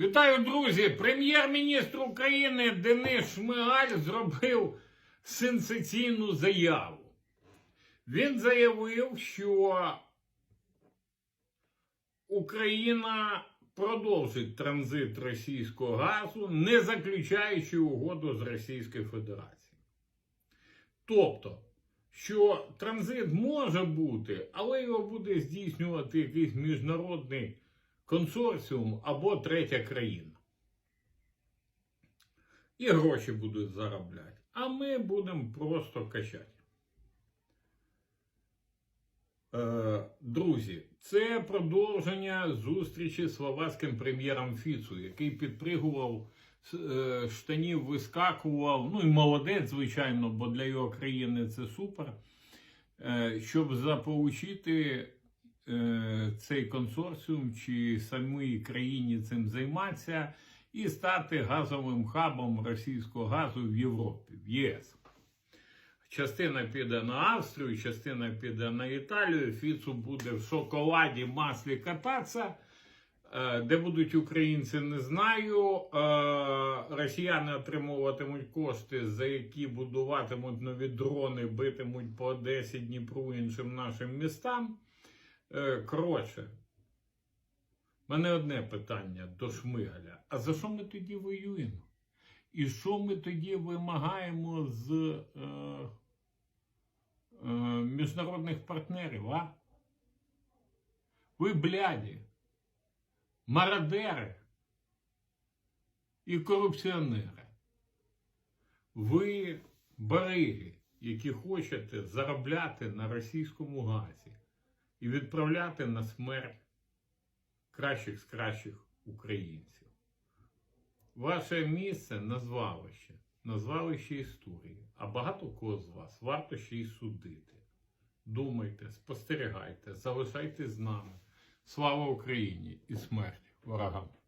Вітаю, друзі! Прем'єр-міністр України Денис Шмигаль зробив сенсаційну заяву. Він заявив, що Україна продовжить транзит російського газу, не заключаючи угоду з Російською Федерацією. Тобто, що транзит може бути, але його буде здійснювати якийсь міжнародний консорціум або третя країна. І гроші будуть заробляти. А ми будемо просто качати. Е, друзі, це продовження зустрічі з словацьким прем'єром Фіцу, який підпригував е, штанів, вискакував. Ну і молодець, звичайно, бо для його країни це супер. Е, щоб заполучити цей консорціум чи самій країні цим займатися і стати газовим хабом російського газу в Європі, в ЄС. Частина піде на Австрію, частина піде на Італію. Фіцу буде в шоколаді, маслі кататися. Е, Де будуть українці, не знаю. Е, Росіяни отримуватимуть кошти, за які будуватимуть нові дрони, битимуть по Одесі, Дніпру іншим нашим містам. Е, Коротше, в мене одне питання до Шмигаля. А за що ми тоді воюємо? І що ми тоді вимагаємо з е, е, міжнародних партнерів, а? Ви бляді, мародери і корупціонери. Ви бариги, які хочете заробляти на російському газі і відправляти на смерть кращих з кращих українців. Ваше місце на звалище, на звалище історії, а багато кого з вас варто ще й судити. Думайте, спостерігайте, залишайтесь з нами. Слава Україні і смерть ворогам!